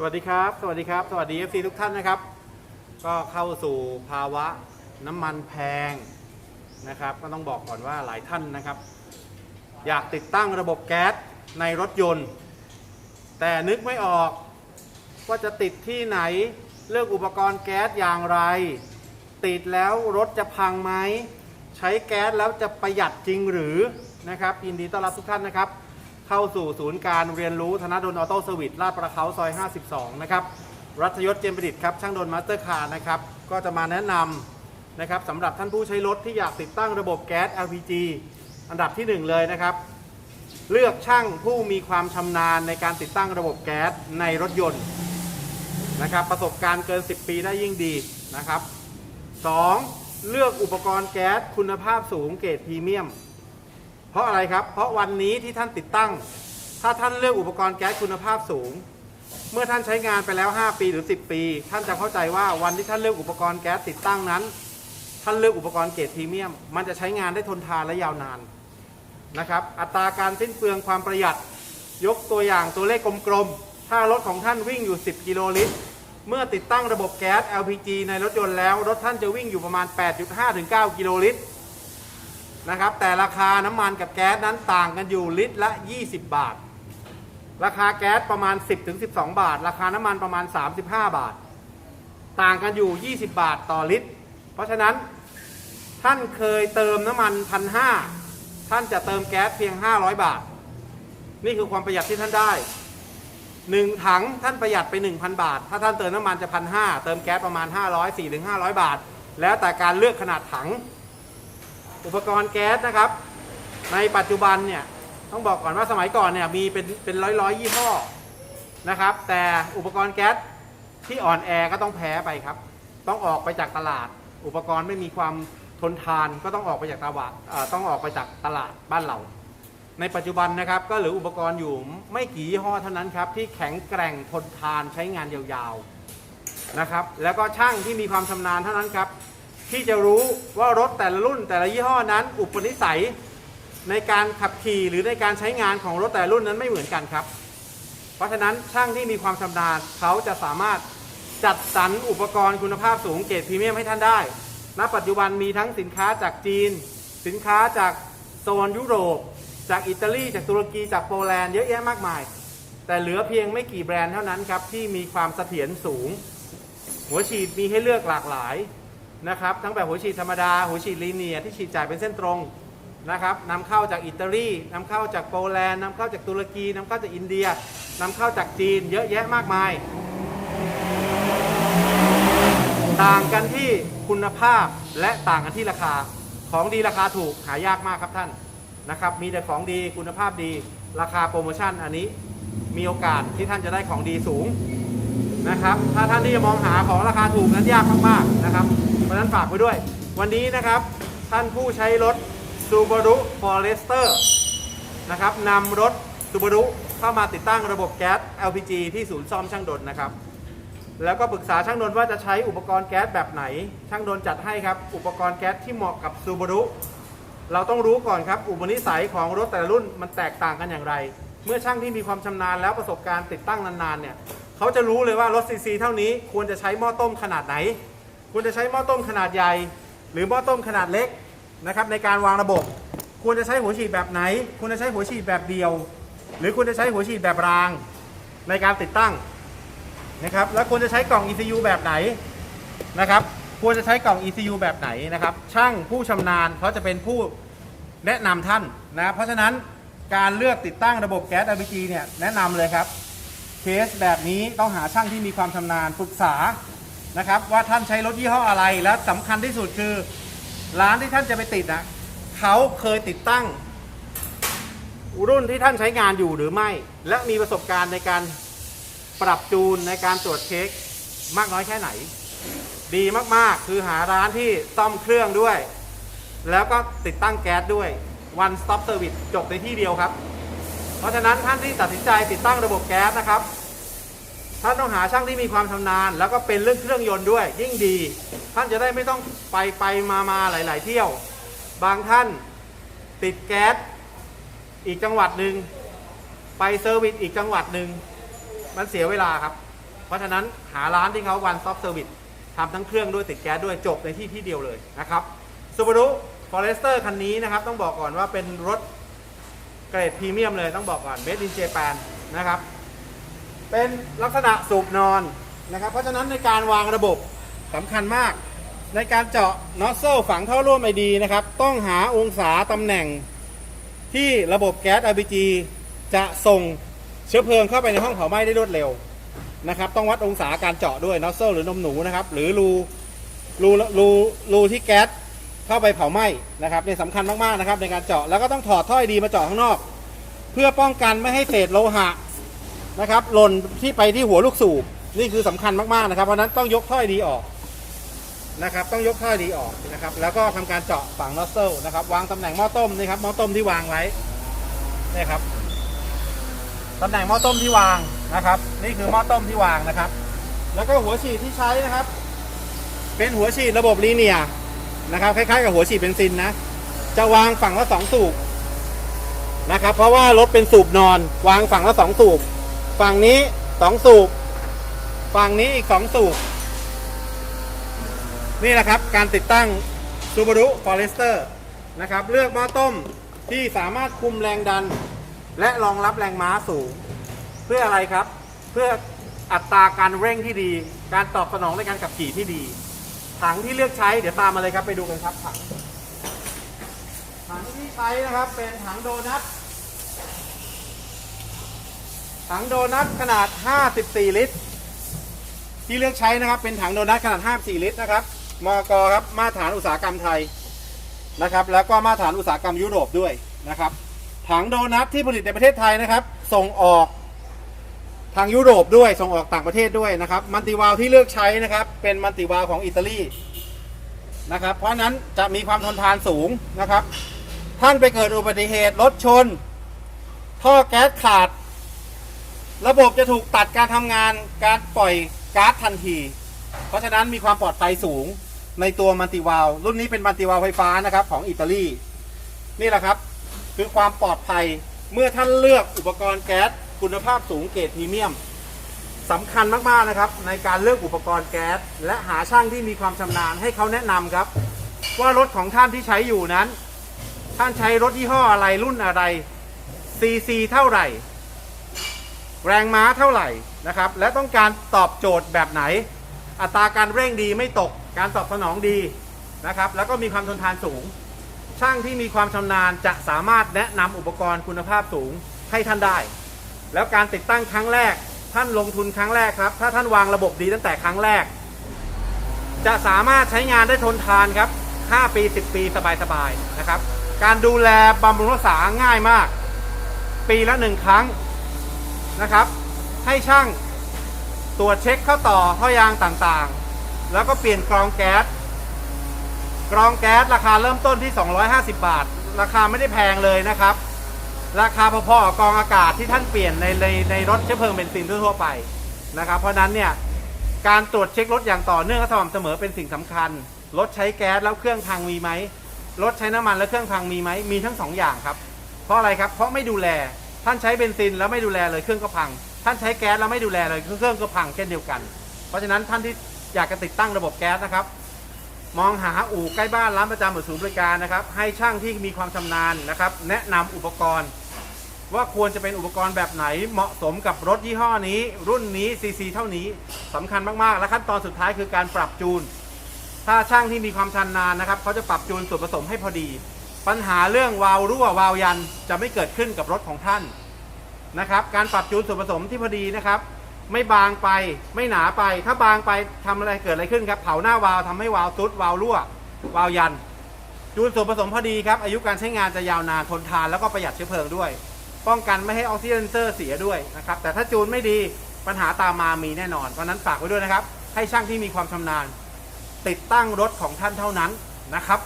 สวัสดีครับ สวัสดีครับ สวัสดี FC ทุกท่านนะครับ ก็เข้าสู่ภาวะน้ำมันแพงนะครับ ก็ต้องบอกก่อนว่าหลายท่านนะครับ อยากติดตั้งระบบแก๊สในรถยนต์ แต่นึกไม่ออกว่าจะติดที่ไหน เลือกอุปกรณ์แก๊สอย่างไร ติดแล้วรถจะพังไหม ใช้แก๊สแล้วจะประหยัดจริงหรือนะครับยินดีต้อนรับทุกท่านนะครับ เข้าสู่ศูนย์การเรียนรู้ธนดลออโต้เซอร์วิสลาดประเขาซอย 52 นะครับ รัชยศเจมประดิษฐ์ครับ ช่างดลมาสเตอร์คาร์นะครับ ก็จะมาแนะนำนะครับสำหรับท่านผู้ใช้รถที่อยากติดตั้งระบบแก๊ส LPG อันดับที่หนึ่งเลยนะครับ เลือกช่างผู้มีความชำนาญในการติดตั้งระบบแก๊สในรถยนต์นะครับ ประสบการณ์เกิน 10 ปีได้ยิ่งดีนะครับ 2. เลือกอุปกรณ์แก๊สคุณภาพสูงเกรดพรีเมียม เพราะอะไรครับ เพราะวันนี้ที่ท่านติดตั้ง ถ้าท่านเลือกอุปกรณ์แก๊สคุณภาพสูง เมื่อท่านใช้งานไปแล้ว 5 ปีหรือ 10 ปี ท่านจะเข้าใจว่าวันที่ท่านเลือกอุปกรณ์แก๊สติดตั้งนั้น ท่านเลือกอุปกรณ์เกรดพรีเมียม มันจะใช้งานได้ทนทานและยาวนานนะครับ อัตราการสิ้นเปลืองความประหยัด ยกตัวอย่างตัวเลขกลมๆ ถ้ารถของท่านวิ่งอยู่ 10 กิโลลิตร เมื่อติดตั้งระบบแก๊ส LPG ในรถยนต์แล้ว รถท่านจะวิ่งอยู่ประมาณ 8.5ถึง9กิโลลิตร นะครับ แต่ราคาน้ำมันกับแก๊สนั้นต่างกันอยู่ลิตรละ 20 บาท ราคาแก๊สประมาณ 10-12 บาท ราคาน้ำมันประมาณ 35 บาท ต่างกันอยู่ 20 บาทต่อลิตร เพราะฉะนั้นท่านเคยเติมน้ำมันพันห้าท่านจะเติมแก๊สเพียง 500 บาท นี่คือความประหยัดที่ท่านได้หนึ่งถังท่านประหยัดไป 1,000 บาท ถ้าท่านเติมน้ำมันจะพันห้าเติมแก๊สประมาณ 500 4ถึง500 บาท แล้วแต่การเลือกขนาดถัง อุปกรณ์แก๊สนะครับ ในปัจจุบันเนี่ยต้องบอกก่อนว่าสมัยก่อนเนี่ยมีเป็นเป็นร้อยร้อยยี่ห้อนะครับ แต่อุปกรณ์แก๊สที่อ่อนแอก็ต้องแพ้ไปครับ ต้องออกไปจากตลาด อุปกรณ์ไม่มีความทนทานก็ต้องออกไปจากตลาดต้องออกไปจากตลาดบ้านเรา ในปัจจุบันนะครับก็เหลืออุปกรณ์อยู่ไม่กี่ยี่ห้อเท่านั้นครับที่แข็งแกร่งทนทานใช้งานยาวๆนะครับ แล้วก็ช่างที่มีความชำนาญเท่านั้นครับ ที่จะรู้ว่ารถแต่ละรุ่นแต่ละยี่ห้อนั้น อุปนิสัยในการขับขี่หรือในการใช้งานของรถแต่ละรุ่นนั้นไม่เหมือนกันครับ เพราะฉะนั้นช่างที่มีความชำนาญเขาจะสามารถจัดสรรอุปกรณ์คุณภาพสูงเกรดพรีเมียมให้ท่านได้ ณ ปัจจุบันมีทั้งสินค้าจากจีน สินค้าจากโซนยุโรป จากอิตาลี จากตุรกี จากโปแลนด์เยอะแยะมากมาย แต่เหลือเพียงไม่กี่แบรนด์เท่านั้นครับที่มีความเสถียรสูง หัวฉีดมีให้เลือกหลากหลาย นะครับทั้งแบบหัวฉีดธรรมดา หัวฉีดลีเนียที่ฉีดจ่ายเป็นเส้นตรงนะครับนำเข้าจากอิตาลีนำเข้าจากโปแลนด์นำเข้าจากตุรกีนำเข้าจากอินเดียนำเข้าจากจีนเยอะแยะมากมาย ต่างกันที่คุณภาพและต่างกันที่ราคาของดีราคาถูกหายากมากครับท่านนะครับ มีแต่ของดีคุณภาพดีราคาโปรโมชั่นอันนี้มีโอกาสที่ท่านจะได้ของดีสูงนะครับ ถ้าท่านที่จะมองหาของราคาถูกนั้นยากมากๆนะครับ เพราะฉะนั้นฝากไว้ด้วย วันนี้นะครับท่านผู้ใช้รถ Subaru Forester นะครับนำรถ Subaru เข้ามาติดตั้งระบบแก๊ส LPG ที่ศูนย์ซ่อมช่างดนนะครับ แล้วก็ปรึกษาช่างดนว่าจะใช้อุปกรณ์แก๊สแบบไหน ช่างดนจัดให้ครับ อุปกรณ์แก๊สที่เหมาะกับ Subaru เราต้องรู้ก่อนครับ อุปนิสัยของรถแต่ละรุ่นมันแตกต่างกันอย่างไร เมื่อช่างที่มีความชำนาญแล้วประสบการณ์ติดตั้งนานๆเนี่ย เขาจะรู้เลยว่ารถซีซีเท่านี้ควรจะใช้หม้อต้มขนาดไหน ควรจะใช้หม้อต้มขนาดใหญ่ หรือหม้อต้มขนาดเล็กนะครับในการวางระบบควรจะใช้หัวฉีดแบบไหนควรจะใช้หัวฉีดแบบเดียว หรือควรจะใช้หัวฉีดแบบรางในการติดตั้งนะครับแล้วควรจะใช้กล่อง ECU แบบไหนนะครับควรจะใช้กล่อง ECU แบบไหนนะครับช่างผู้ชำนาญเขาจะเป็นผู้แนะนำท่านนะเพราะฉะนั้นการเลือกติดตั้งระบบแก๊ส LPG เนี่ยแนะนำเลยครับเคสแบบนี้ต้องหาช่างที่มีความชำนาญปรึกษา นะครับว่าท่านใช้รถยี่ห้ออะไรและสำคัญที่สุดคือ ร้านที่ท่านจะไปติดอะเขาเคยติดตั้ง รุ่นที่ท่านใช้งานอยู่หรือไม่ และมีประสบการณ์ในการปรับจูนในการตรวจเช็คมากน้อยแค่ไหน ดีมากๆ คือหาร้านที่ซ่อมเครื่องด้วย แล้วก็ติดตั้งแก๊สด้วย one stop service จบในที่เดียวครับ เพราะฉะนั้นท่านที่ตัดสินใจติดตั้งระบบแก๊สนะครับ ท่านต้องหาช่างที่มีความชำนาญ แล้วก็เป็นเรื่องเครื่องยนต์ด้วย ยิ่งดี ท่านจะได้ไม่ต้องไปไปมามาหลาย ๆ เที่ยว บางท่านติดแก๊สอีกจังหวัดหนึ่งไปเซอร์วิสอีกจังหวัดหนึ่งมันเสียเวลาครับ เพราะฉะนั้นหาร้านที่เขาวันซอฟต์เซอร์วิสทำทั้งเครื่องด้วยติดแก๊สด้วยจบในที่ที่เดียวเลยนะครับ Subaru Forester คันนี้นะครับ ต้องบอกก่อนว่าเป็นรถเกรดพรีเมียมเลยต้องบอกก่อน Made in Japan นะครับ เป็นลักษณะสูบนอนนะครับ เพราะฉะนั้นในการวางระบบสำคัญมาก ในการเจาะน็อตโซ่ฝังท่อร่วมไอดีนะครับ ต้องหาองศาตำแหน่งที่ระบบแก๊ส LPG จะส่งเชื้อเพลิงเข้าไปในห้องเผาไหม้ได้รวดเร็วนะครับ ต้องวัดองศาการเจาะด้วยน็อตโซ่หรือนมหนูนะครับ หรือรูรูรูรูที่แก๊สเข้าไปเผาไหม้นะครับนี่สำคัญมากๆนะครับในการเจาะแล้วก็ต้องถอดท่อไอดีมาเจาะข้างนอก เพื่อป้องกันไม่ให้เศษโลหะ นะครับหล่นที่ไปที่หัวลูกสูบนี่คือสำคัญมากๆนะครับ เพราะนั้นต้องยกท่อดีออกนะครับ ต้องยกท่อดีออกนะครับ แล้วก็ทำการเจาะฝังนอสเซิลนะครับ วางตำแหน่งหม้อต้มนี่ครับหม้อต้มที่วางไว้นี่ครับตำแหน่งหม้อต้มที่วางนะครับ นี่คือหม้อต้มที่วางนะครับ แล้วก็หัวฉีดที่ใช้นะครับ เป็นหัวฉีดระบบลีเนียนะครับคล้ายๆกับหัวฉีดเบนซินนะจะวางฝั่งละสองสูบนะครับ เพราะว่ารถเป็นสูบนอน วางฝั่งละสองสูบ ฝั่งนี้สองสูบฝั่งนี้อีกสองสูบนี่แหละครับการติดตั้ง Subaru Forester นะครับ เลือกหม้อต้มที่สามารถคุมแรงดัน และรองรับแรงม้าสูง เพื่ออะไรครับ เพื่ออัตราการเร่งที่ดี การตอบสนองในการขับขี่ที่ดี ถังที่เลือกใช้เดี๋ยวตามมาเลยครับไปดูกันครับถังถังที่ใช้นะครับเป็นถังโดนัท ถังโดนัทขนาด 54 ลิตร ที่เลือกใช้นะครับเป็นถังโดนัทขนาด 54 ลิตรนะครับมกครับมาตรฐานอุตสาหกรรมไทยนะครับ แล้วก็มาตรฐานอุตสาหกรรมยุโรปด้วยนะครับ ถังโดนัทที่ผลิตในประเทศไทยนะครับ ส่งออกทางยุโรปด้วยส่งออกต่างประเทศด้วยนะครับ มันติวาลที่เลือกใช้นะครับ เป็นมันติวาลของอิตาลีนะครับ เพราะฉะนั้นจะมีความทนทานสูงนะครับ ท่านไปเกิดอุบัติเหตุรถชน ท่อแก๊สขาด ระบบจะถูกตัดการทำงานการปล่อยก๊าซทันที เพราะฉะนั้นมีความปลอดภัยสูงในตัวมันติวาลรุ่นนี้เป็นมันติวาลไฟฟ้านะครับของอิตาลีนี่แหละครับ คือความปลอดภัยเมื่อท่านเลือกอุปกรณ์แก๊สคุณภาพสูงเกรดพรีเมียมสำคัญมากๆนะครับ ในการเลือกอุปกรณ์แก๊สและหาช่างที่มีความชำนาญให้เขาแนะนำครับ ว่ารถของท่านที่ใช้อยู่นั้น ท่านใช้รถยี่ห้ออะไรรุ่นอะไรซีซีเท่าไหร่ แรงม้าเท่าไหร่นะครับ และต้องการตอบโจทย์แบบไหน อัตราการเร่งดีไม่ตกการตอบสนองดีนะครับ แล้วก็มีความทนทานสูง ช่างที่มีความชำนาญจะสามารถแนะนำอุปกรณ์คุณภาพสูงให้ท่านได้ แล้วการติดตั้งครั้งแรก ท่านลงทุนครั้งแรกครับ ถ้าท่านวางระบบดีตั้งแต่ครั้งแรก จะสามารถใช้งานได้ทนทานครับ 5 ปี 10 ปีสบายๆนะครับ การดูแลบำรุงรักษาง่ายมาก ปีละหนึ่งครั้ง นะครับ ให้ช่างตรวจเช็คเข้าต่อท่อยางต่างๆ แล้วก็เปลี่ยนกรองแก๊สกรองแก๊สราคาเริ่มต้นที่ 250 บาท ราคาไม่ได้แพงเลยนะครับ ราคาพอๆกับกรองอากาศที่ท่านเปลี่ยนในในในรถเชื้อเพลิงเบนซินทั่วไปนะครับ เพราะนั้นเนี่ยการตรวจเช็ครถอย่างต่อเนื่องและสม่ำเสมอเป็นสิ่งสำคัญ รถใช้แก๊สแล้วเครื่องพังมีไหม รถใช้น้ำมันแล้วเครื่องพังมีไหม มีทั้งสองอย่างครับ เพราะอะไรครับ เพราะไม่ดูแล ท่านใช้เบนซินแล้วไม่ดูแลเลยเครื่องก็พัง ท่านใช้แก๊สแล้วไม่ดูแลเลยเครื่องก็พังเช่นเดียวกัน เพราะฉะนั้นท่านที่อยากจะติดตั้งระบบแก๊สนะครับ มองหาอู่ใกล้บ้านร้านประจำหรือศูนย์บริการนะครับ ให้ช่างที่มีความชำนาญนะครับ แนะนำอุปกรณ์ ว่าควรจะเป็นอุปกรณ์แบบไหนเหมาะสมกับรถยี่ห้อนี้ รุ่นนี้ซีซีเท่านี้สำคัญมากๆ และขั้นตอนสุดท้ายคือการปรับจูน ถ้าช่างที่มีความชำนาญนะครับเขาจะปรับจูนส่วนผสมให้พอดี ปัญหาเรื่องวาล์วรั่ววาล์วยันจะไม่เกิดขึ้นกับรถของท่านนะครับ การปรับจูนส่วนผสมที่พอดีนะครับ ไม่บางไปไม่หนาไป ถ้าบางไปทำอะไรเกิดอะไรขึ้นครับเผาหน้าวาล์วทำให้วาล์วซุดวาล์วรั่ววาล์วยัน จูนส่วนผสมพอดีครับ อายุการใช้งานจะยาวนานทนทานแล้วก็ประหยัดเชื้อเพลิงด้วย ป้องกันไม่ให้ออกซิเดนเซอร์เสียด้วยนะครับแต่ถ้าจูนไม่ดีปัญหาตามมามีแน่นอน เพราะฉะนั้นฝากไว้ด้วยนะครับ ให้ช่างที่มีความชำนาญ ติดตั้งรถของท่านเท่านั้นนะครับ